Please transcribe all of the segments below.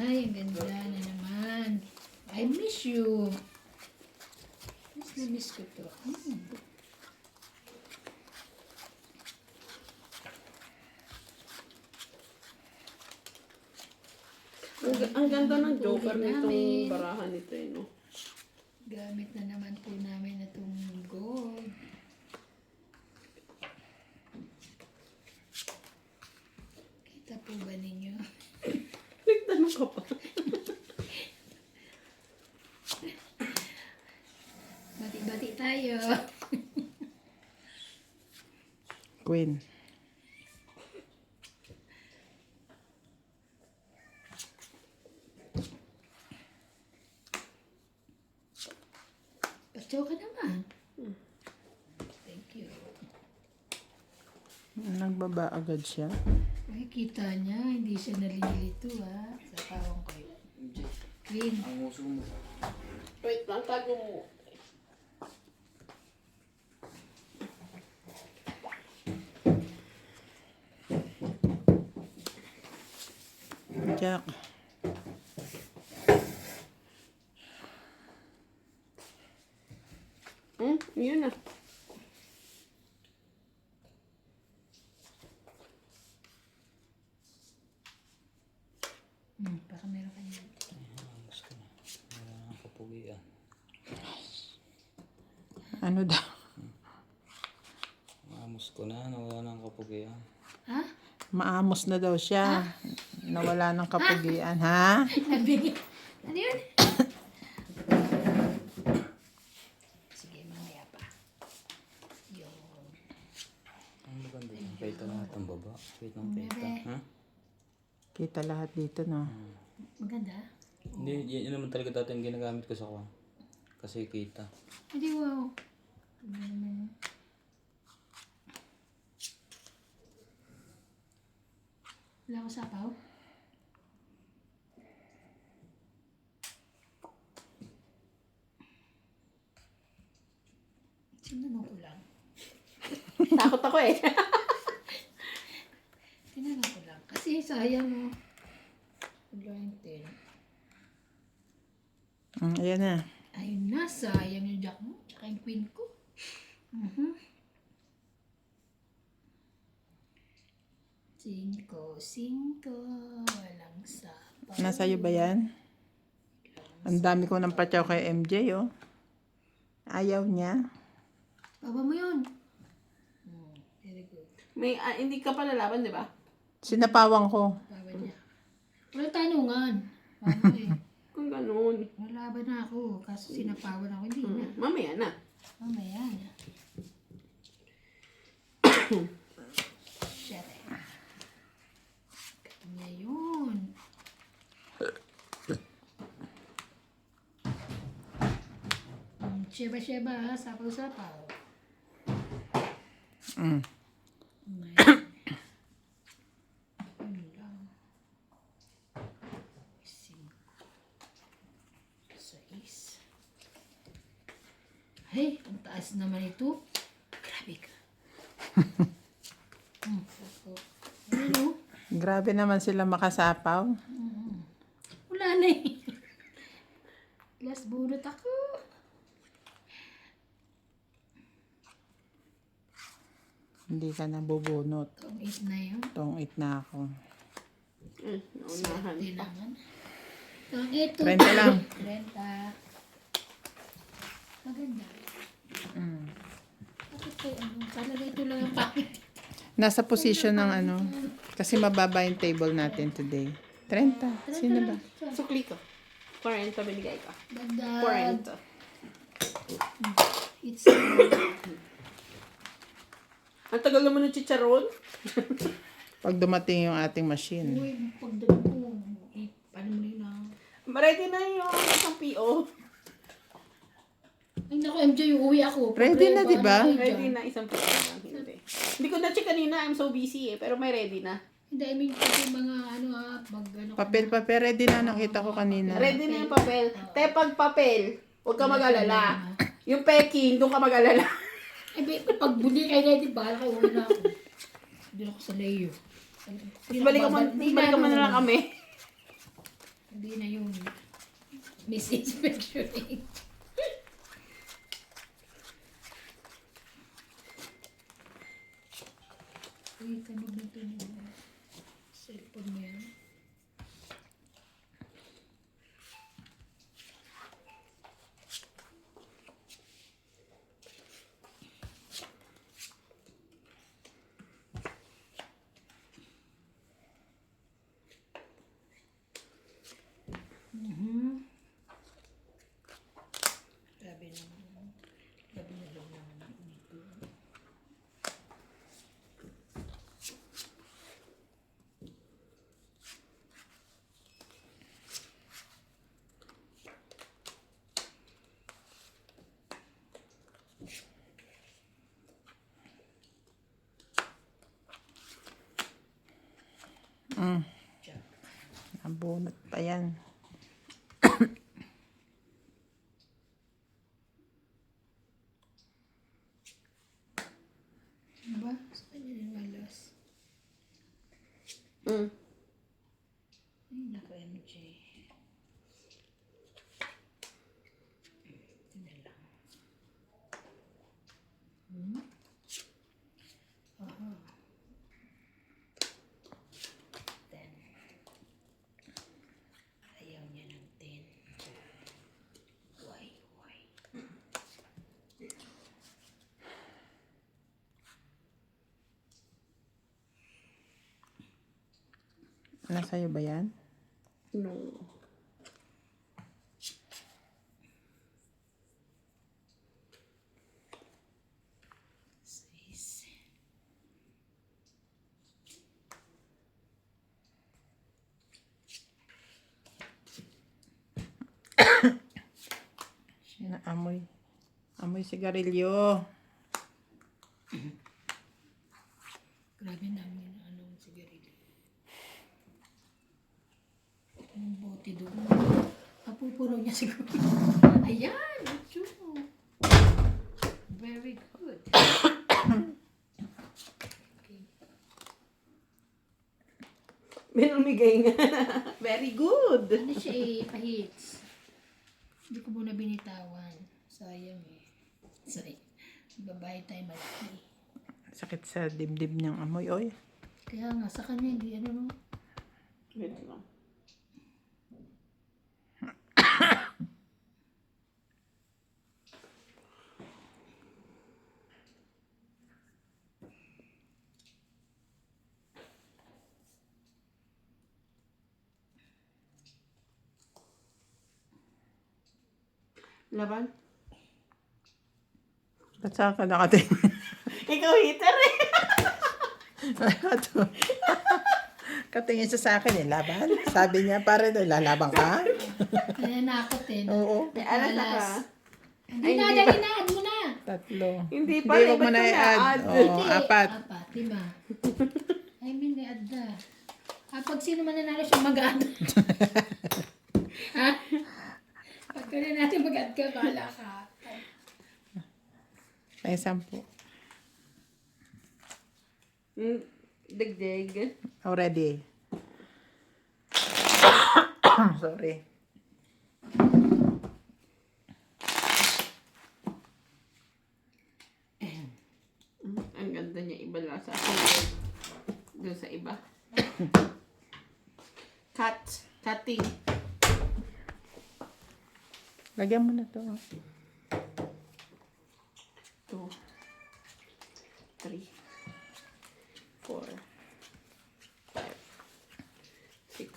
Ay, ang ganda na naman. I miss you. Miss na miss ko to. Mm. Ang, ang ganda ng joker nitong barahan nito eh, no? Gamit na naman po namin itong gold. Kita po ba ninyo? Pa. Bati-bati tayo. Queen. Pachaw ka naman. Thank you. Nagbaba agad siya. Ay, kita niya. Hindi siya nalilito ha. Pawang ko. Queen. Ang uso mo. Wait lang, tago mo. Jack. Hmm? Yun na. Hmm, baka meron ka niyan. Ang gusto na. Wala nang kapugian. Ano daw? Maamos ko na. Nawala nang kapugian. Ha? Maamos na daw siya. Nawala ng kapugian, ha? Sabi Ano yun? Sige, mamaya pa. Yun. Ang maganda yung kita lahat ang baba. Wait ng. Bebe. Ha? Kita lahat dito, no? Maganda. Hindi, yan, yun naman talaga dati yung ginagamit ko sa kwan. Kasi kita. Hindi, wow. Ano naman? Wala ko sapaw? Sinanong ko lang. Takot ako eh. Tinanong ko lang. Kasi sayang mo. Line 10. Mm, ayan na. Ayun na, sayang yung jack mo. Tsaka yung queen ko. Mhm. Cinco, cinco, walang sapaw. Nasa iyo ba yan? Ang dami ko ng patyaw kay MJ, oh. Ayaw niya. Baba mo yun. Hmm, very good. May, ah, hindi ka pa lalaban, di ba? Sinapawang ko. Baba niya. Walang tanungan. Baba eh. Kung ganun. Wala ba na ako? Kaso sinapawan ako. Hindi na. Hmm. Mamaya na. Mamaya na. Shit eh. Kanya yun. Mm, Sheba-sheba ha, sapaw-sapaw. Mm. Ay, ang taas naman ito. Grabe ka. Hmm. Ano? Grabe naman sila makasapaw. Wala na eh. Last bunot ako. Hindi ka nabubunot. Itong eight na yun. Tong it na ako. Eh, naunahan pa. naman. Itong ito. 30 lang. 30. Maganda. Mm. Bakit kayo ano? Talaga ito lang ang pangit. Nasa position ng ano. Kasi mababa yung table natin today. 30. Sino ba? Sukli ko. 40 binigay ka. Ganda. 40. It's Ang tagal naman ng chicharon. Pag dumating yung ating machine. Uy, pagdating ko, eh, paano mo rin na? Ready na yung isang PO. Ay, naku, MJ, uuwi ako. Ready na, di ba? Ready na isang PO lang. Hindi. Hindi ko na-check kanina. I'm so busy eh. Pero may ready na. Hindi, I mean, kasi mga ano ah, mag ano Papel, papel. Ready na. Nakita ko kanina. Ready na yung papel. Te, pag papel, huwag ka mag-alala. Yung packing, doon ka mag-alala. Ay, be, pag buli kayo ready, bahala kayo, uwi na ako. Hindi ako sa layo. Hindi na Balik ka babal- man, hindi balik ka man ano, na lang kami. Hindi na yung misinspectioning. Uy, kanog na ito yung cellphone mo yan. Grabe naman. Grabe na lang naman. Mm. Nabunot pa yan. Ano ba? Saan yun yung malas? Mm. Ay, naku, MJ. Ito na lang. Hmm? Aha. Ten. Ayaw niya ng ten. Why, why? Nasa'yo ba yan? No. Six. Na amoy. Amoy sigarilyo. Grabe namin yung ano, sigarilyo. Bote doon. Napupuro niya siguro. Ayan! Ito. Very good. okay. Binumigay nga. Very good. Ano siya eh, pahits. Hindi ko muna binitawan. Sayang eh. Sorry. Babae tayo malaki. Sakit sa dibdib niyang amoy. Oy. Kaya nga, sa kanya hindi ano no. Wait lang. Laban? Ba't saan ka nakatingin? Ikaw heater eh. Ato. Katingin siya sa akin eh, laban. Sabi niya, pare, lalabang ka? Kaya nakot eh. Oo. May alas na ka. Hindi na, dali na, add mo na. Tatlo. Hindi pa, Hindi, mo na i-add. Oo, Hindi, apat. Apat, diba? I mean, may add na. Ah, pag sino man nanalo siya mag-add. ha? Pagka na mag-add ka. May sampu. Mm, Dagdag. Already. Sorry. Mm, Ang ganda niya. Iba lang sa akin. Doon sa iba. Cut. Cutting. Lagyan mo na to. Two. Three. Four. Five. Six.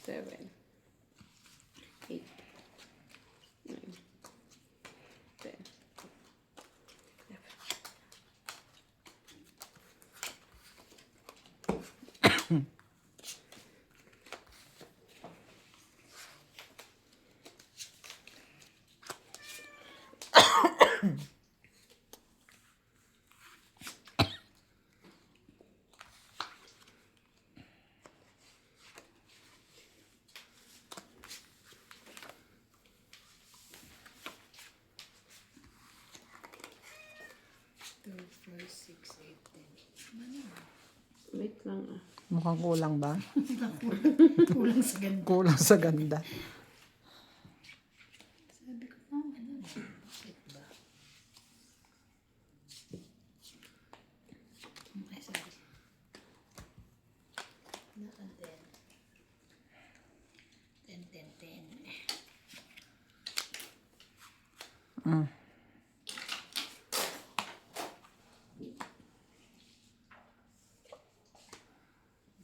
Seven. Eight. Nine. Ten. Eleven. Two, four, six, eight, ten. Ano? Wait lang ah. Mukhang kulang ba? Kulang sa ganda. Kulang sa ganda. Sabi ko na, ano, bakit ba? Ay, sorry. Na, and then, ten, ten, ten. Mm.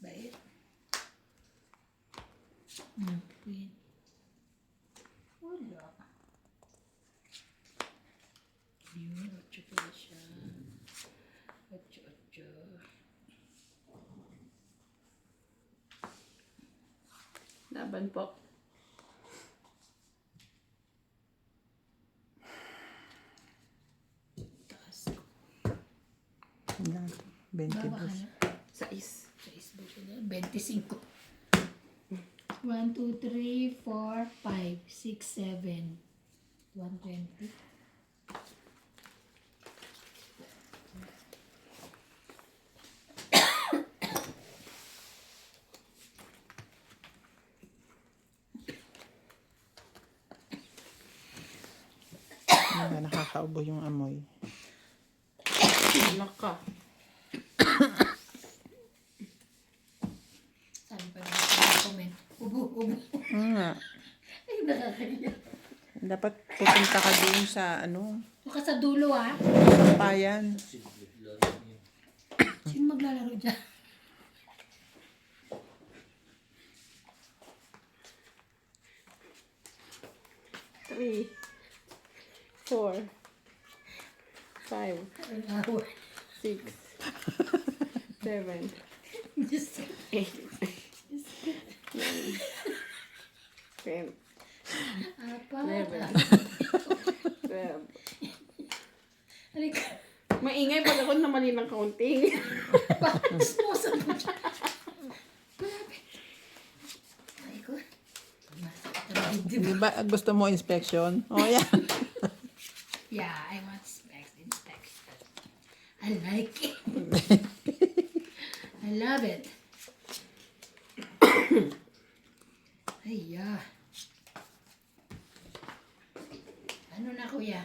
Bait. Hmm, queen. Wala. Yun, ocho pala siya. Ocho, ocho. Laban po. Taas. Ilan? Baba ka 22. na. Sais. Facebook ko na. 25. 1, 2, 3, 4, 5, 6, 7. 120. Ano, nakakaubo yung amoy. Naka. Sabi pa rin sa comment. Ubo, ubo. Mm, nga. Ay, nakakaya. Dapat pupunta ka doon sa ano, Huwag ka sa dulo ah. payan. Sino maglalaro dyan? Three. Four. Five. Six. Seven. Eight. Nine. Ten. Eleven. Twelve. Maingay pag ako na mali ng counting. Bakit mo sa Malapit. Ay ko. Di ba gusto mo inspection? Oh, yan. Yeah, I. I like it. I love it. Ay, yeah. Ano na, kuya?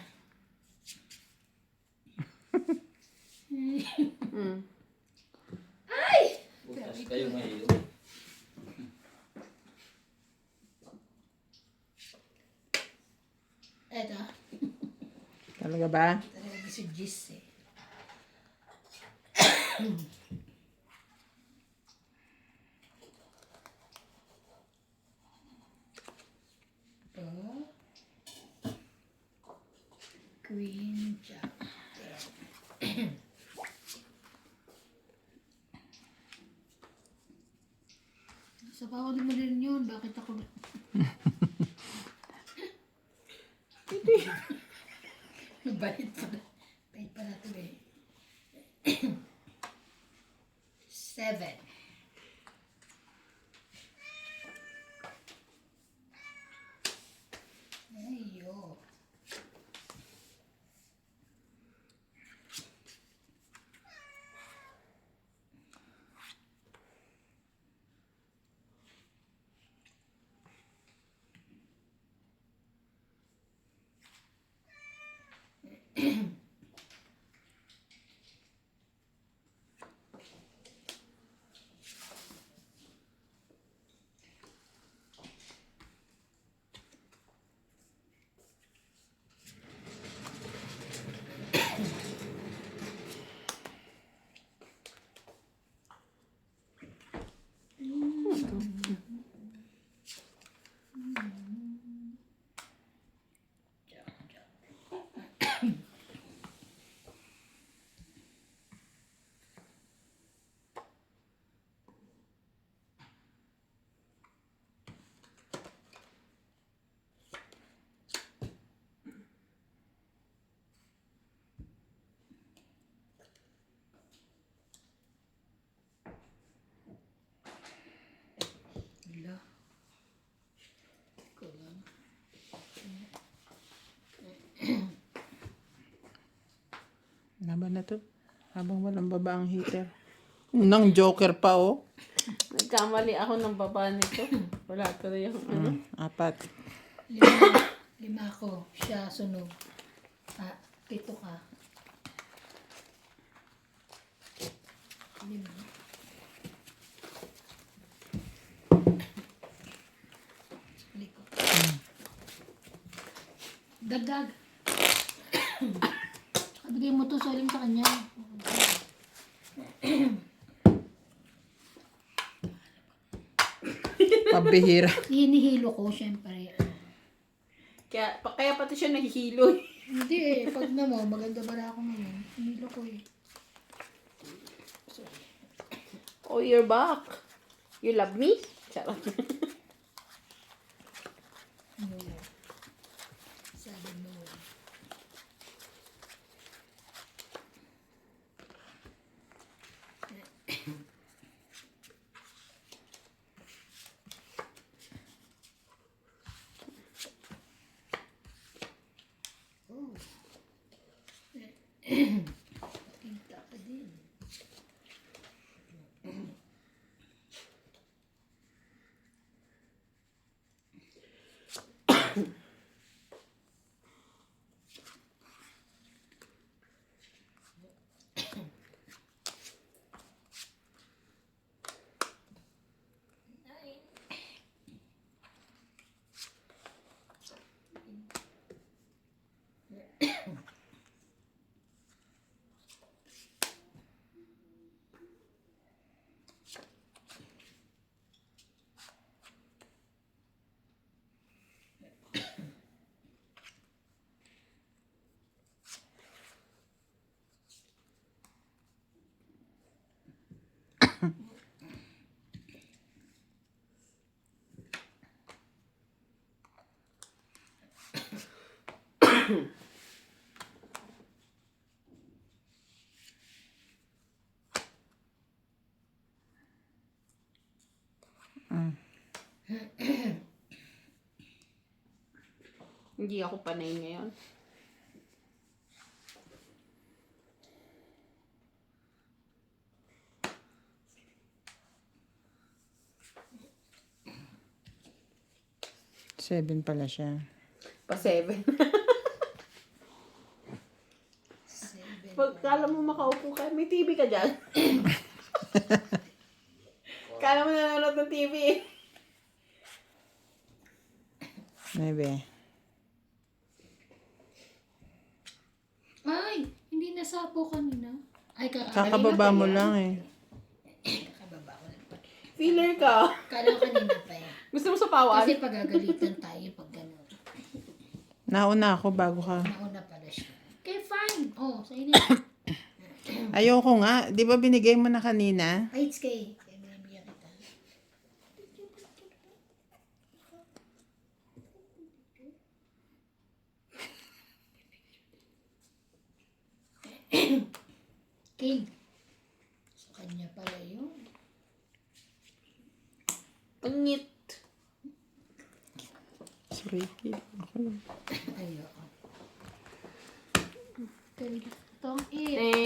mm. Ay! Bukas kayo ngayon. Eto. Talaga ba? Talaga gusto Gis eh. I'm Laban na to. Habang walang baba ang heater. Nang joker pa, oh. Nagkamali ako ng baba nito. Wala ko na yung ano. Mm, apat. Lima, lima ako. Siya, sunog. Ah, pito ka. Lima. Liko. Dagdag. Tsaka bigay mo to solim sa kanya. Pabihira. Hinihilo ko, syempre. Kaya, pa- kaya pati siya nahihilo. eh. Hindi eh, pag na mo, maganda ba na ako ngayon? Hinihilo ko eh. Oh, you're back. You love me? Charot. No. Sabi mo. Oh. Kita ka din. Hindi ako panay ngayon. Seven pala siya. Pa seven. Seven. Pag kala mo makaupo ka, may TV ka dyan. kala mo nanonood ng TV. Nueve. Ay, hindi nasapo kanina. Ay, ka Kakababa mo lang eh. Kakababa ko lang pa. Feeler ka. Kala ko kanina pa eh. Gusto mo sa pawan? Kasi pagagalitan tayo pag gano'n. Nauna ako bago ka. Nauna pala siya. Okay, fine. Oh, sa inyo. Ayoko nga. Di ba binigay mo na kanina? Ay, it's kay. King. Sa kanya pala yun. Pangit. Sorry. Ako lang. Ayoko. Tong 8. 10,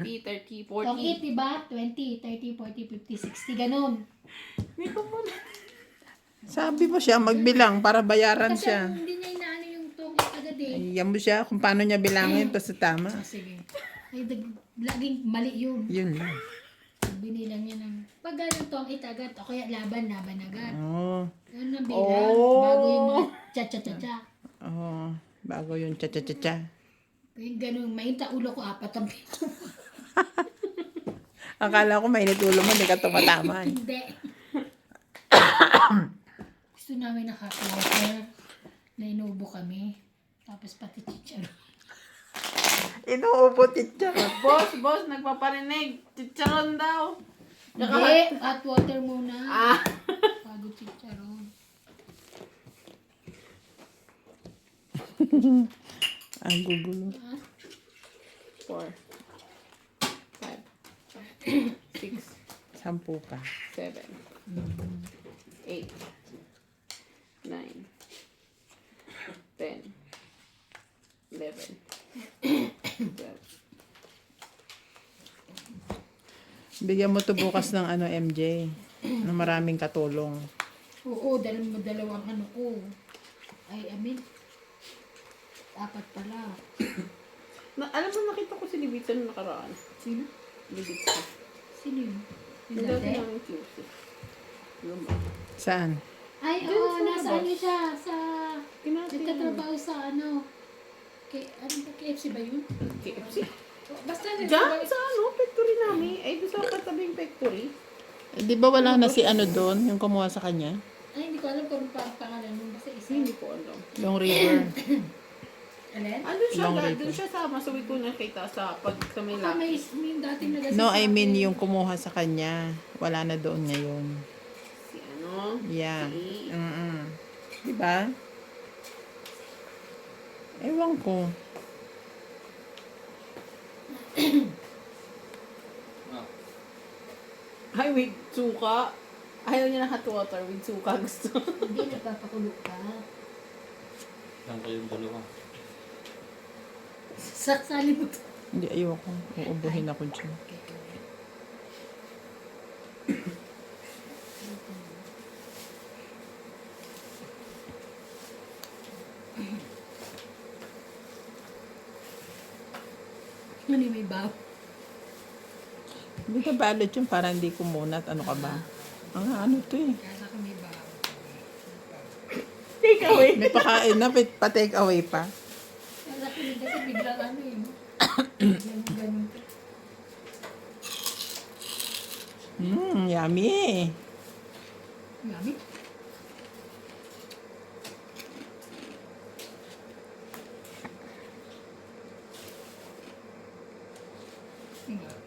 20, 30, 40. Tong 8, diba? 20, 30, 40, 50, 60, ganun. Sabi mo siya magbilang para bayaran Kasi siya. hindi niya inaano yung tong 8 agad eh. Ayan mo siya kung paano niya bilangin basta tama. Ah, sige. Ay, dag, laging mali yun. Yun lang. Binilang niya ng, pag ganun tong 8 agad, o kaya laban, laban agad. Oo. Ganun ang bilang, Oh. bago yung mga cha-cha-cha-cha. Oo. Bago yung cha-cha-cha-cha. Yung ganun, mainta ulo ko, apat ang pito. Akala ko mainit ulo mo, hindi ka tumatama. eh. Hindi. Gusto namin naka-flower na inubo kami. Tapos pati chicharo. Inuubo titya. Boss, boss, nagpaparinig. Chicharon daw. Hindi, hot water muna. Ah. Bago chicharon. Ang gugulo. Four. Five. Six. Sampu pa. Seven. Eight. Nine. Ten. Eleven. Twelve. Bigyan mo to bukas ng ano, MJ. Ng maraming katulong. Oo, dalawang dalawang ano ko. Ay, I mean, apat pala. Na, alam mo, nakita ko si Libita nung nakaraan. Sino? Libita. Sino yun? Yung dati dati? namin QC. Yung ba? Saan? Ay, Dun oo, sa nasa labas. ano siya, sa, Kinati. nagtatrabaho sa ano, K, ano ba, KFC ba yun? KFC. Basta Diyan nagtrabaho- sa ano, factory namin. Ay, doon sa katabing factory. Eh, di ba wala na si ano doon, yung kumuha sa kanya? Ay, hindi ko alam kung pa ang pangalan nun. Basta isa. Hindi ko alam. Yung river. Alin? Andun siya, Long da, doon siya sa masawi ko nakita sa pag sa may Baka may, lapis. may dating nag No, I mean yung kumuha sa kanya. Wala na doon ngayon. Si ano? Yeah. Si... Mm-mm. Di ba? Ewan ko. Ah, Ay, with suka. Ayaw niya ng hot water. With suka gusto. Hindi, nagpapakulo ka. lang kayong dalawa. Saksali mo. Hindi, ayoko. Uubuhin ako dyan. Ano yung may baw? Hindi ka balot yun para hindi kumunat. Ano ka ba? Ang ano to eh. Kala ko may baw. Take away. May pakain na, may pa-take away pa. Kasi biglang ano eh. Biglang ganun to. Mmm, yummy. Yummy. Tingnan.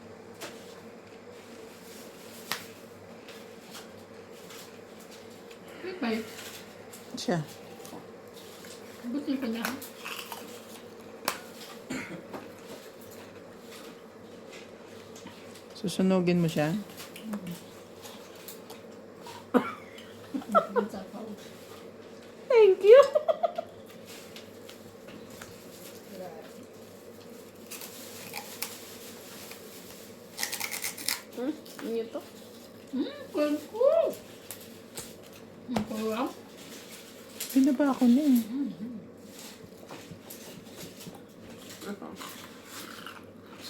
Wait, wait. Siya. Butin ko na. Susunugin mo siya. Dun sa pao. Thank you. hmm? Ano to? Hmm, kwan ko. Hmm, kurang. Pinaba ako na eh. Ano?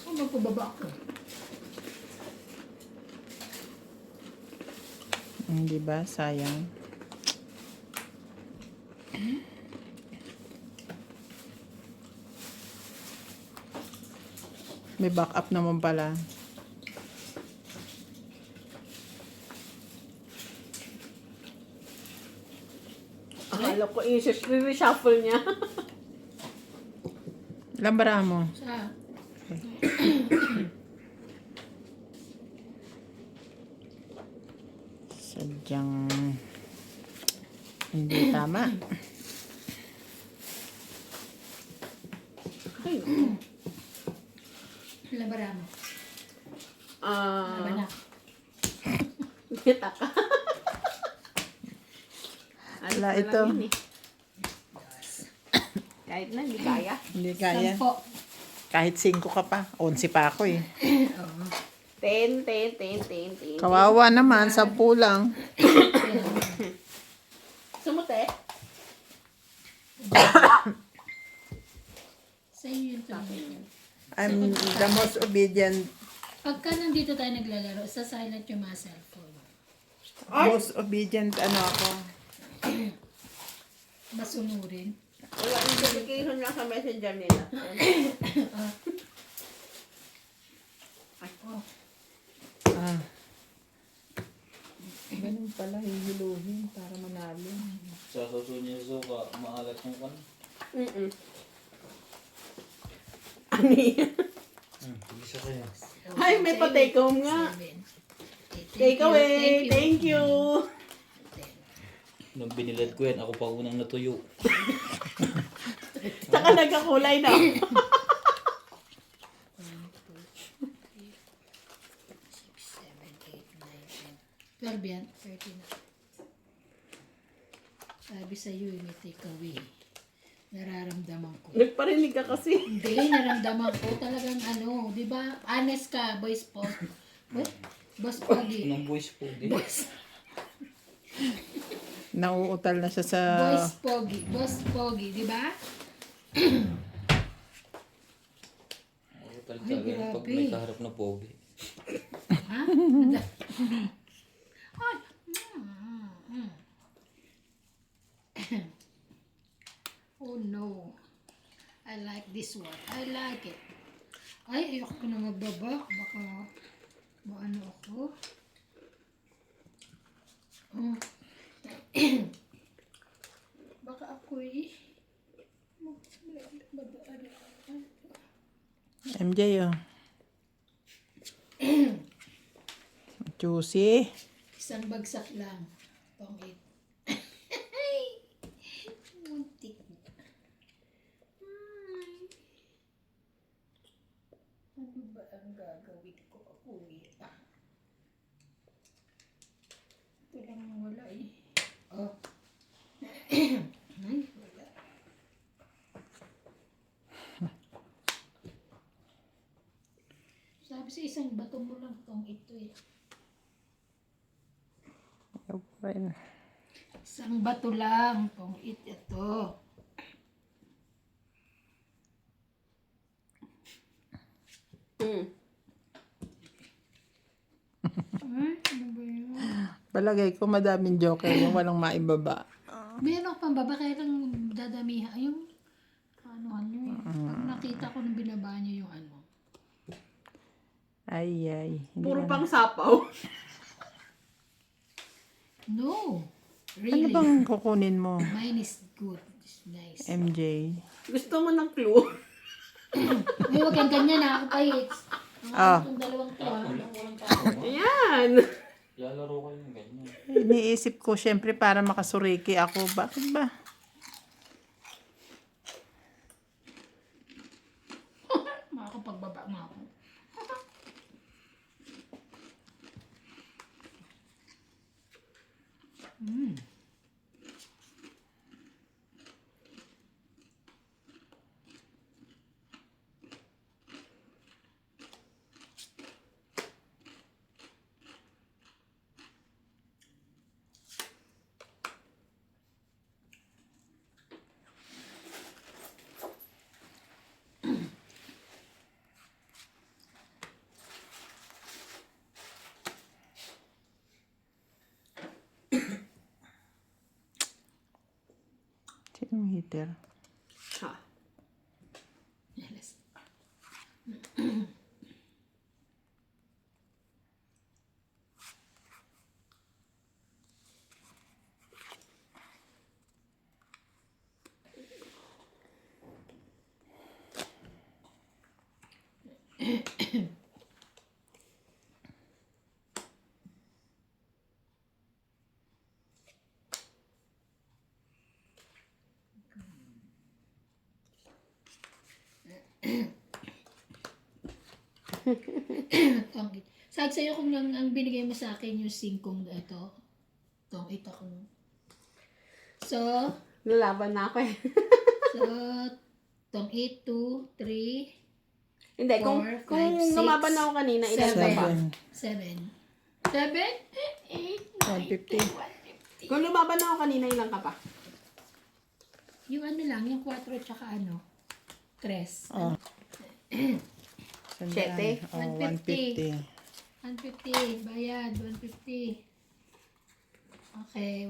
Ano magpababa ko? Hindi ba? Sayang. May backup naman pala. Akala ko i-reshuffle niya. Lambara mo. Sa Sadyang hindi tama. Ay, naku. labara mo. Ah, Labana. kita ka. Na lang ito. yun eh. Kahit na, hindi kaya. Hindi kaya. Sampo. Kahit 5 ka pa. 11 pa ako eh. Ten, ten, ten, ten, ten. Kawawa naman. 10 lang. Sumute? Sa iyo yung tumingin. I'm the most obedient Pagka nandito tayo naglalaro, sa silent yung mga cellphone. most obedient ano ako. Masunurin. Wala, notification lang sa messenger nila. Oh, Ah. Ganun pala, hihiluhin para manalo. Sa suso niya sa suka, maalat yung kan. Mm-mm. Ano yan? Hmm, isa kaya. Ay, may pa-take home nga. Take you, away. Thank you. Nung binilad ko yan, ako pa unang natuyo. Saka nagkakulay na. Twelve yan. Thirteen na. Sabi sa iyo, may take away. Nararamdaman ko. Nagparinig ka kasi. Hindi, naramdaman ko talagang ano, di ba? Honest ka, boys po. What? Boss Pogi. Anong voice po din? Nauutal na siya sa... Boss Pogi. Boss Pogi, di ba? Oo, talaga yan. Pag may kaharap na pogi. Ha? Ay. Mm, mm. oh no. I like this one. I like it. Ay, ayoko ko na magbaba. Baka, ba ano ako? Oh. Baka ako'y MJ, oh. Juicy. Isang bagsak lang. Pangit. Muntik na. Ay. Ano ba ang gagawin ko? Ako ah. Ito lang ang wala eh. Oh. Ay, wala. Sabi sa isang bato mo lang tong ito eh. Ayaw pa rin. Isang bato lang tong it ito. Hmm. Ay, ano ba yun? Palagay ko madaming joker yung walang maibaba. Meron ako pang baba, kaya lang dadamihan. Yung, ano, ano eh. Pag nakita ko nung binaba niyo yung ano. Ay, ay. Hindi Puro na- pang sapaw. No! Ano Really? bang kukunin mo, Mine is good. It's nice. MJ? Gusto mo ng clue? Ay, huwag kang ganyan ha. Ako pa hits. Ah. Itong dalawang to ha. Ayan. Lalaro kayo ng ganyan. Iniisip ko, syempre, para makasuriki ako. Bakit ba? Makakapagbaba nga ako. Mm. Sinong heater? Ha. Yes. Ang Sag sa'yo kung ang, ang binigay mo sa akin yung singkong ito. Itong ito ko. So, Lalaban na ako eh. so, itong 8, 2, 3, Hindi, kung, Four, kung five, six, lumaban na ako kanina, ilan seven. Seven. 7, 7, 8, 9, 150. Kung lumaban na ako kanina, ilan ka pa? Yung ano lang, yung 4 tsaka ano, 3. Oh. Siyete? Oh, 150. 150. 150, bayad, 150. Okay.